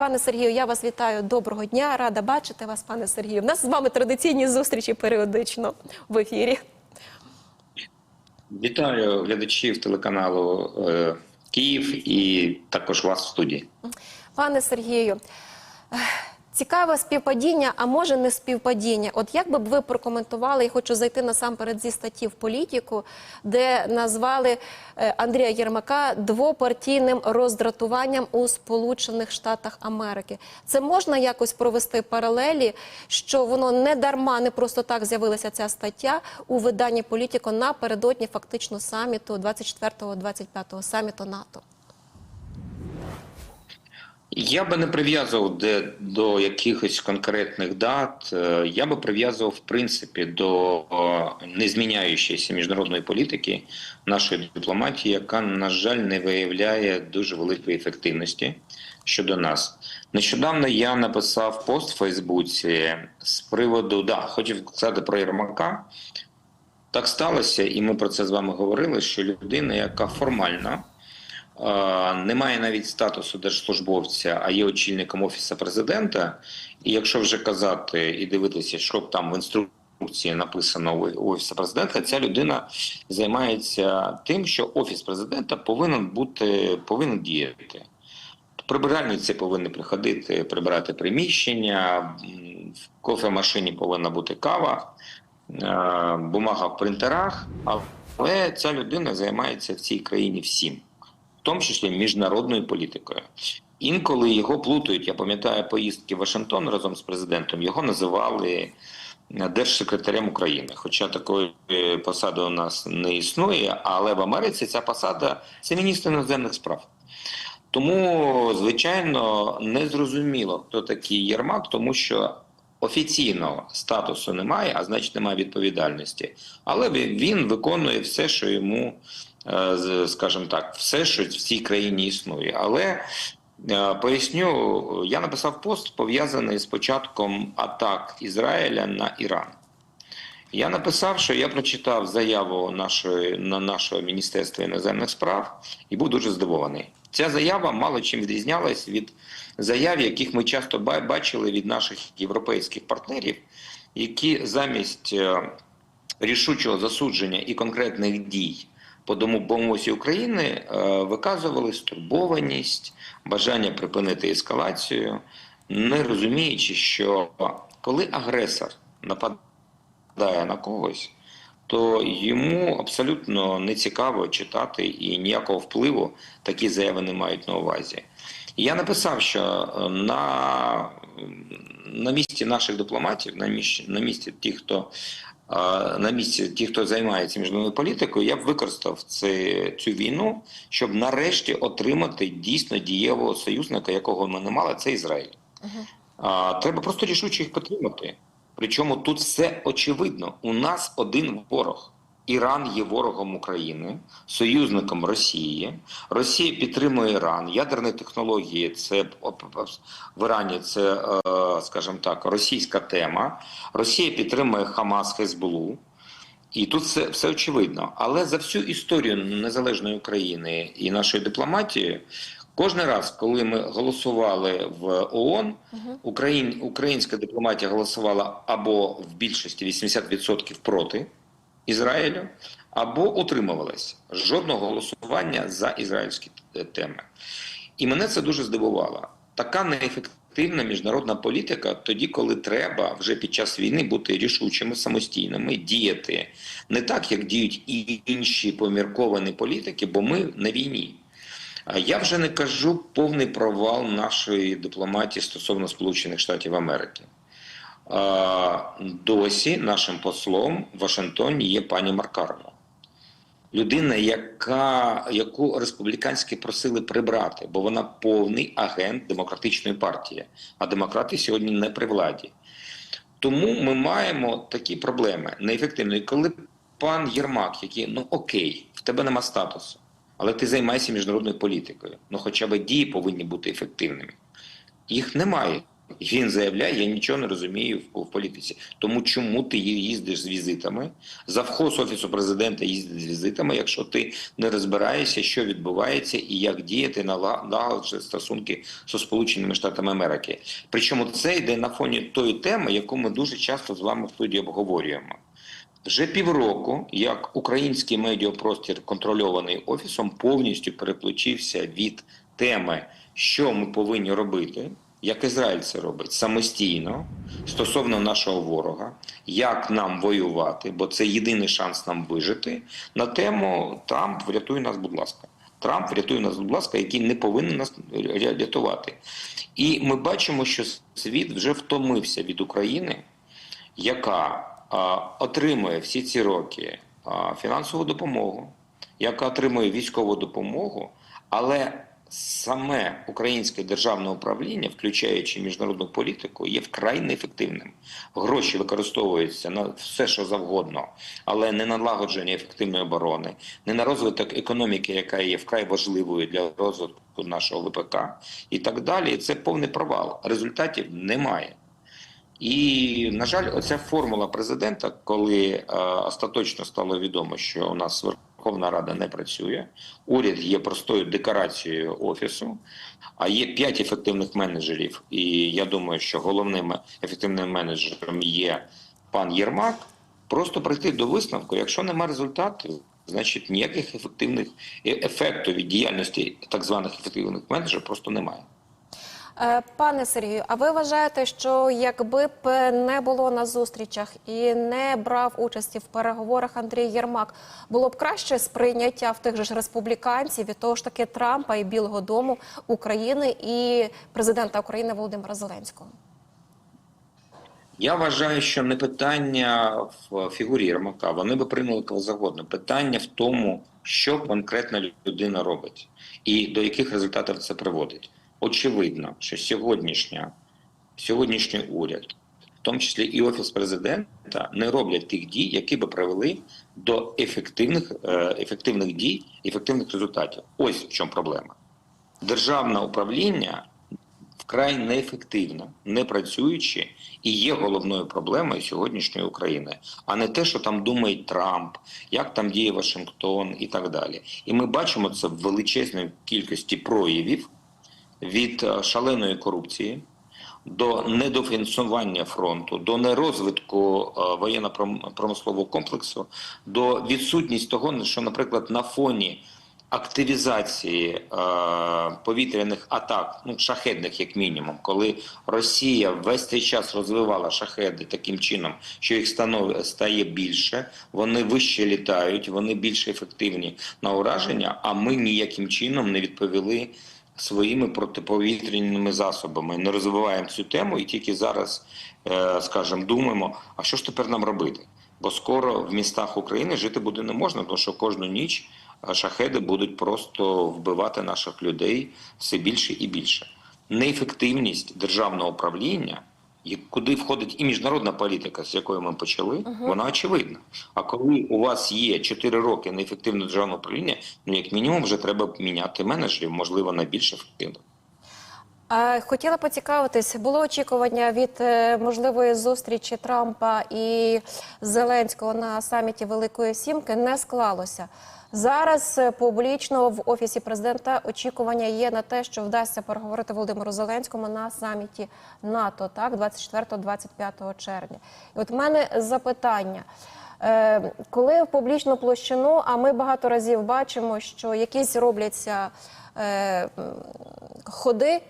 Пане Сергію, я вас вітаю. Доброго дня. Рада бачити вас, пане Сергію. У нас з вами традиційні зустрічі періодично в ефірі. Вітаю глядачів телеканалу е, Київ і також вас в студії. Пане Сергію, цікаве співпадіння, а може не співпадіння. От як би ви прокоментували, я хочу зайти насамперед зі статті в політику, де назвали е, Андрія Єрмака двопартійним роздратуванням у Сполучених Штатах Америки. Це можна якось провести паралелі, що воно не дарма, не просто так з'явилася ця стаття у виданні Політіко напередодні фактично саміту 24-25 саміту НАТО. Я би не прив'язував де до якихось конкретних дат. Е, Я би прив'язував в принципі до е, незміняючої міжнародної політики нашої дипломатії, яка на жаль не виявляє дуже великої ефективності щодо нас. Нещодавно я написав пост в Фейсбуці з приводу да, хотів сказати про Єрмака. Так сталося, і ми про це з вами говорили. Що людина, яка формально не має навіть статусу держслужбовця, а є очільником офісу президента. І якщо вже казати і дивитися, що там в інструкції написано у офісі президента, ця людина займається тим, що офіс президента повинен бути повинен діяти. Прибиральниці повинні приходити, прибирати приміщення, в кофемашині повинна бути кава, е, бумага в принтерах. Але ця людина займається в цій країні всім, в тому числі міжнародною політикою. Інколи його плутають. Я пам'ятаю поїздки в Вашингтон разом з президентом. Його називали е, держсекретарем України. Хоча такої е, посади у нас не існує, але в Америці ця посада це міністр іноземних справ. Тому, звичайно, не зрозуміло, хто такий Єрмак, тому що офіційного статусу немає, а значить немає відповідальності. Але він- виконує все, що йому, скажімо так, все, що в цій країні існує. Але е, поясню, я написав пост пов'язаний з початком атак Ізраїля на Іран. Я написав, що я прочитав заяву нашої на нашого міністерства іноземних справ і був дуже здивований. Ця заява мало чим відрізнялась від заяв, яких ми часто бачили від наших європейських партнерів, які замість е, рішучого засудження і конкретних дій по допомозі України е, виказували стурбованість, бажання припинити ескалацію, не розуміючи, що коли агресор нападає на когось, то йому абсолютно не цікаво читати і ніякого впливу такі заяви не мають на увазі. Я написав, що е, на, на місці наших дипломатів, на місці, на місці тих, хто на місці ті, хто займається міжнародною політикою, я б використав це, цю війну, щоб нарешті отримати дійсно дієвого союзника, якого ми не мали, це Ізраїль. А, треба просто рішуче їх підтримати. Причому тут все очевидно. У нас один ворог. Іран є ворогом України, союзником Росії. Росія підтримує Іран. Ядерні технології це в Ірані це, е, скажімо так, російська тема. Росія підтримує Хамас Хезболу. І тут все, все очевидно. Але за всю історію незалежної України і нашої дипломатії, кожен раз, коли ми голосували в ООН, Україн, українська дипломатія голосувала або в більшості 80% проти Ізраїлю, або утримувалась. Жодного голосування за ізраїльські е, теми. І мене це дуже здивувало. Така неефективна міжнародна політика тоді, коли треба вже під час війни бути рішучими, самостійними, діяти не так, як діють і інші помірковані політики, бо ми на війні. Я вже не кажу повний провал нашої дипломатії стосовно Сполучених Штатів Америки. Досі нашим послом в Вашингтоні є пані Маркарова. Людина, яка, яку республіканські просили прибрати, бо вона повний агент демократичної партії, а демократи сьогодні не при владі. Тому ми маємо такі проблеми неефективно. І коли пан Єрмак, який ну окей, в тебе нема статусу, але ти займаєшся міжнародною політикою. Ну, хоча б дії повинні бути ефективними. Їх немає він заявляє, я нічого не розумію в, в політиці. Тому чому ти їздиш з візитами? Завхоз офісу президента їздить з візитами, якщо ти не розбираєшся, що відбувається і як діяти нала- налагоджувати стосунки зі Сполученими Штатами Америки. Причому це йде на фоні тої теми, яку ми дуже часто з вами в студії обговорюємо. Вже півроку, як український медіапростір, контрольований офісом, повністю переключився від теми, що ми повинні робити, як Ізраїль це робить самостійно стосовно нашого ворога, як нам воювати, бо це єдиний шанс нам вижити. На тему Трамп врятуй нас, будь ласка. Трамп врятує нас, будь ласка, який не повинен нас рятувати. І ми бачимо, що світ вже втомився від України, яка а, отримує всі ці роки а, фінансову допомогу, яка отримує військову допомогу, але саме українське державне управління, включаючи міжнародну політику, є вкрай неефективним. Гроші використовуються на все, що завгодно, але не на налагодження ефективної оборони, не на розвиток економіки, яка є вкрай важливою для розвитку нашого ВПК, і так далі. Це повний провал. Результатів немає. І, на жаль, оця формула президента, коли е, остаточно стало відомо, що у нас Верховна Рада не працює, уряд є простою декорацією офісу, а є п'ять ефективних менеджерів. І я думаю, що головним ефективним менеджером є пан Єрмак. Просто прийти до висновку, якщо немає результатів, значить ніяких ефективних е- ефектів від діяльності так званих ефективних менеджерів просто немає. Е, Пане Сергію, а ви вважаєте, що якби б не було на зустрічах і не брав участі в переговорах Андрій Єрмак, було б краще сприйняття в тих же ж республіканців від того ж таки Трампа і Білого Дому України і президента України Володимира Зеленського? Я вважаю, що не питання в фігурі Єрмака. Вони би прийняли кого завгодно. Питання в тому, що конкретна людина робить і до яких результатів це приводить. Очевидно, що сьогоднішня, сьогоднішній уряд, в тому числі і офіс президента, не роблять тих дій, які би привели до ефективних, е, ефективних дій, ефективних результатів. Ось в чому проблема. Державне управління вкрай неефективно, не працюючи, і є головною проблемою сьогоднішньої України, а не те, що там думає Трамп, як там діє Вашингтон і так далі. І ми бачимо це в величезній кількості проявів від е, шаленої корупції. До недофінансування фронту, до нерозвитку е, воєнно-промислового комплексу, до відсутність того, що, наприклад, на фоні активізації е, повітряних атак, ну шахедних, як мінімум, коли Росія весь цей час розвивала шахеди таким чином, що їх станов... стає більше, вони вище літають, вони більш ефективні на ураження. А ми ніяким чином не відповіли своїми протиповітряними засобами. Не розвиваємо цю тему і тільки зараз, е, скажімо, думаємо, а що ж тепер нам робити? Бо скоро в містах України жити буде не можна, тому що кожну ніч е, шахеди будуть просто вбивати наших людей все більше і більше. Неефективність державного управління, і куди входить і міжнародна політика, з якої ми почали, вона очевидна. А коли у вас є 4 роки неефективне державне управління, ну як мінімум вже треба міняти менеджерів, можливо, на більш ефективно. Хотіла поцікавитись, було очікування від е, можливої зустрічі Трампа і Зеленського на саміті Великої Сімки. Не склалося. Зараз е, публічно в офісі президента очікування є на те, що вдасться переговорити Володимиру Зеленському на саміті НАТО, так 24-25 червня. І от в мене запитання. Е, Коли в публічну площину, а ми багато разів бачимо, що якісь робляться е, ходи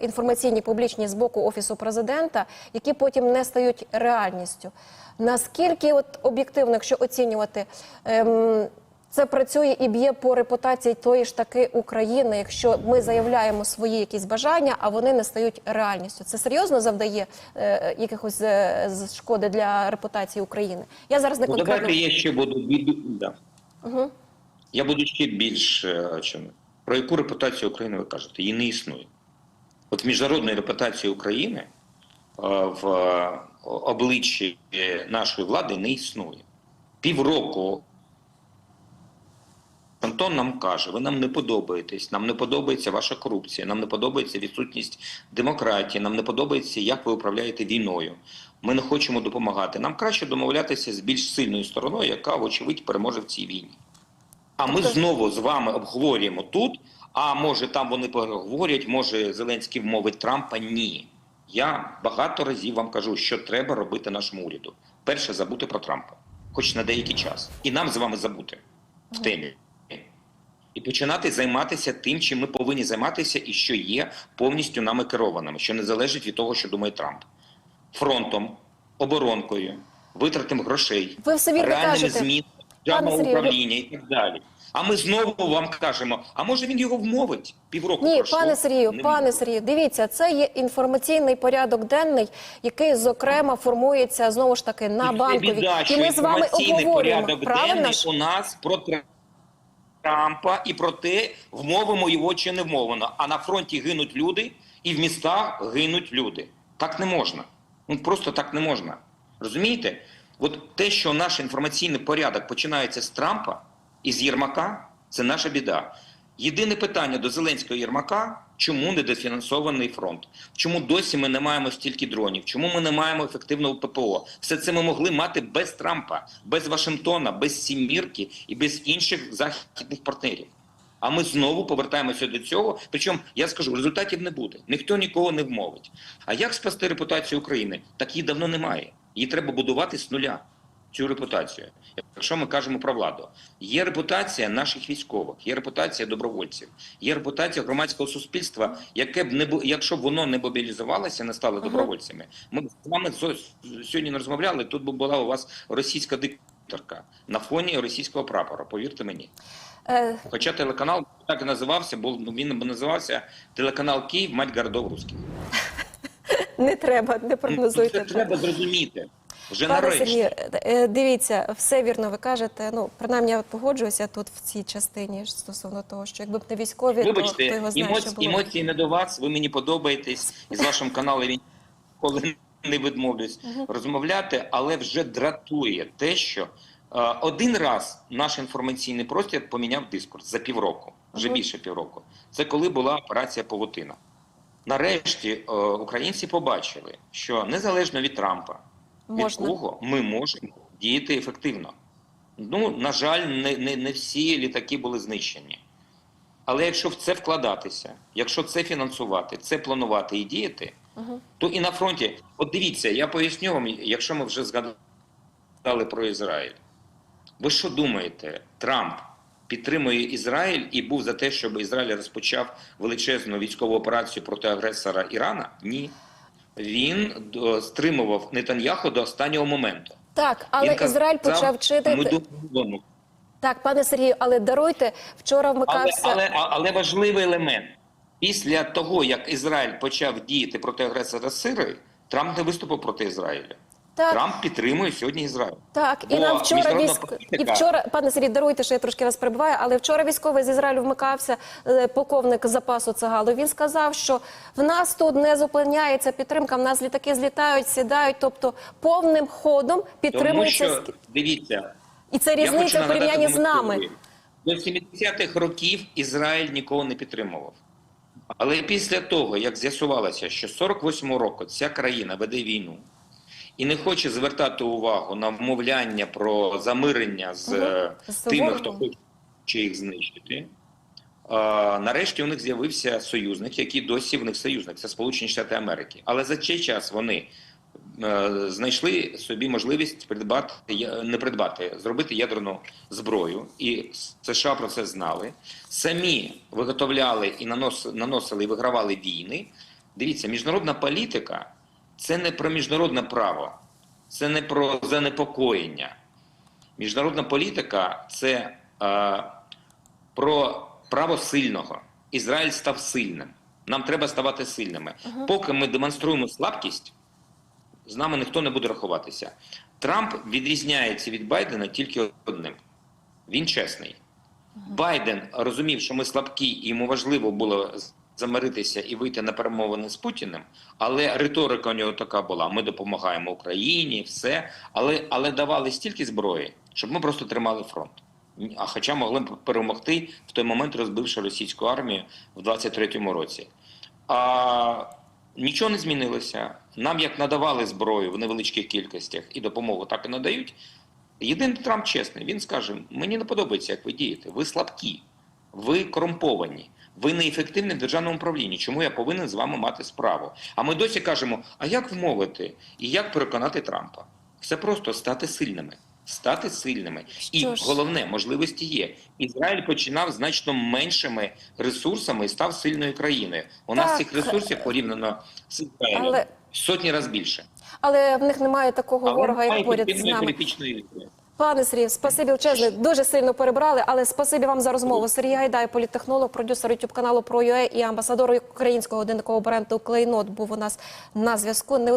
інформаційні публічні з боку офісу президента, які потім не стають реальністю. Наскільки от об'єктивно, якщо оцінювати, ем, це працює і б'є по репутації тої ж таки України, якщо ми заявляємо свої якісь бажання, а вони не стають реальністю. Це серйозно завдає е, якихось е, шкоди для репутації України. Я зараз не Ну, конкретно давайте я ще буду да. Угу. Я буду ще більш е, чим. Про яку репутацію України ви кажете? Її не існує. От міжнародної репутації України е, в е, обличчі нашої влади не існує. Півроку Вашингтон нам каже: ви нам не подобаєтесь, нам не подобається ваша корупція, нам не подобається відсутність демократії, нам не подобається, як ви управляєте війною. Ми не хочемо допомагати. Нам краще домовлятися з більш сильною стороною, яка, вочевидь, переможе в цій війні. А ми Тобто- знову з вами обговорюємо тут. А може там вони поговорять, може Зеленський вмовить Трампа? Ні. Я багато разів вам кажу, що треба робити нашому уряду. Перше, забути про Трампа, хоч на деякий час, і нам з вами забути в темі. І починати займатися тим, чим ми повинні займатися, і що є повністю нами керованими, що не залежить від того, що думає Трамп. Фронтом, оборонкою, витратом грошей, Ви все реальними ви- управління і так далі. А ми знову вам кажемо: а може він його вмовить? Півроку Ні, пройшло. пане Сергію, Не пане. Сергію, дивіться, це є інформаційний порядок денний, який зокрема формується знову ж таки на банковій. І ми з вами обговорюємо. порядок Правильно денний у нас про Трампа і про те, вмовимо його чи не вмовимо. А на фронті гинуть люди, і в містах гинуть люди. Так не можна. Ну просто так не можна. Розумієте? От те, що наш інформаційний порядок починається з Трампа і з Єрмака, це наша біда. Єдине питання до Зеленського Єрмака, чому недофінансований фронт? Чому досі ми не маємо стільки дронів? Чому ми не маємо ефективного ППО? Все це ми могли мати без Трампа, без Вашингтона, без Сімірки і без інших західних партнерів. А ми знову повертаємося до цього. Причому я скажу, результатів не буде. Ніхто нікого не вмовить. А як спасти репутацію України? Так її давно немає. Її треба будувати з нуля. Цю репутацію. Якщо ми кажемо про владу, є репутація наших військових, є репутація добровольців, є репутація громадського суспільства, яке б не бу- якщо б воно не мобілізувалося, не стало добровольцями. Ми з вами сьогодні не розмовляли. Тут би була у вас російська дикторка на фоні російського прапора. Повірте мені. Е, Хоча телеканал так і називався, бо він би називався телеканал Київ, мать городов русських. не треба, не Ну, прогнозуйте. Це треба зрозуміти. Вже Пане нарешті. Сергію, е, дивіться, все вірно ви кажете. Ну, принаймні, я погоджуюся тут в цій частині стосовно того, що якби б не військові, то хто Вибачте, його знає, емоці- що було. емоції не до вас. Ви мені подобаєтесь і з вашим каналом я ніколи не відмовлюсь розмовляти, але вже дратує те, що е, один раз наш інформаційний простір поміняв дискурс за півроку, вже більше півроку. Це коли була операція Павутина. Нарешті е, українці побачили, що незалежно від Трампа, Можна. від кого ми можемо діяти ефективно. Ну, на жаль, не, не, не всі літаки були знищені. Але якщо в це вкладатися, якщо це фінансувати, це планувати і діяти, Мгм. то і на фронті, от дивіться, я поясню вам, якщо ми вже згадали про Ізраїль. Ви що думаєте, Трамп підтримує Ізраїль і був за те, щоб Ізраїль розпочав величезну військову операцію проти агресора Ірана? Ні. Він стримував Нетаньяху до останнього моменту. Так, але казав, Ізраїль почав чити. Ми думаємо. Так, пане Сергію, але даруйте, вчора вмикався. але, але, але важливий елемент. Після того, як Ізраїль почав діяти проти агресора Сири, Трамп не виступив проти Ізраїля. Так. Трамп підтримує сьогодні Ізраїль. Так, і Бо нам вчора військ... і вчора, пане Сергій, даруйте, що я трошки вас перебиваю, але вчора військовий з Ізраїлю вмикався, е, полковник запасу Цагалу. Він сказав, що в нас тут не зупиняється підтримка, в нас літаки злітають, сідають, тобто повним ходом Тому підтримується. що, дивіться, І це різниця в порівнянні з нами. До 70-х років Ізраїль нікого не підтримував. Але після того, як з'ясувалося, що 48-го року ця країна веде війну і не хоче звертати увагу на вмовляння про замирення з З тими, хто хоче їх знищити, а, нарешті у них з'явився союзник, який досі в них союзник це Сполучені Штати Америки. Але за цей час вони е, знайшли собі можливість придбати не придбати, зробити ядерну зброю, і США про це знали. Самі виготовляли і нанос, наносили і вигравали війни. Дивіться, міжнародна політика це не про міжнародне право, це не про занепокоєння. Міжнародна політика це е, про право сильного. Ізраїль став сильним. Нам треба ставати сильними. Поки ми демонструємо слабкість, з нами ніхто не буде рахуватися. Трамп відрізняється від Байдена тільки одним: він чесний. Байден розумів, що ми слабкі, і йому важливо було замиритися і вийти на перемовини з Путіним. Але риторика у нього така була: ми допомагаємо Україні, все. Але, але давали стільки зброї, щоб ми просто тримали фронт. А хоча могли б перемогти в той момент, розбивши російську армію в 23-му році. А нічого не змінилося. Нам як надавали зброю в невеличких кількостях і допомогу так і надають. Єдиний Трамп чесний, він скаже: мені не подобається, як ви дієте. Ви слабкі, ви корумповані, ви неефективні в державному управлінні. Чому я повинен з вами мати справу? А ми досі кажемо: а як вмовити і як переконати Трампа? Все просто стати сильними. Стати сильними, і Що ж. головне можливості є. Ізраїль починав значно меншими ресурсами і став сильною країною. У нас цих ресурсів порівняно з Ізраїлем Але- сотні разів більше. Але в них немає такого Але ворога, як поряд з нами. політичної. Пане Сергію, спасибі величезне. Дуже сильно перебрали, але спасибі вам за розмову. Сергій Гайдай, політтехнолог, продюсер youtube каналу про і амбасадор українського годинникового бренду Клейнот був у нас на зв'язку.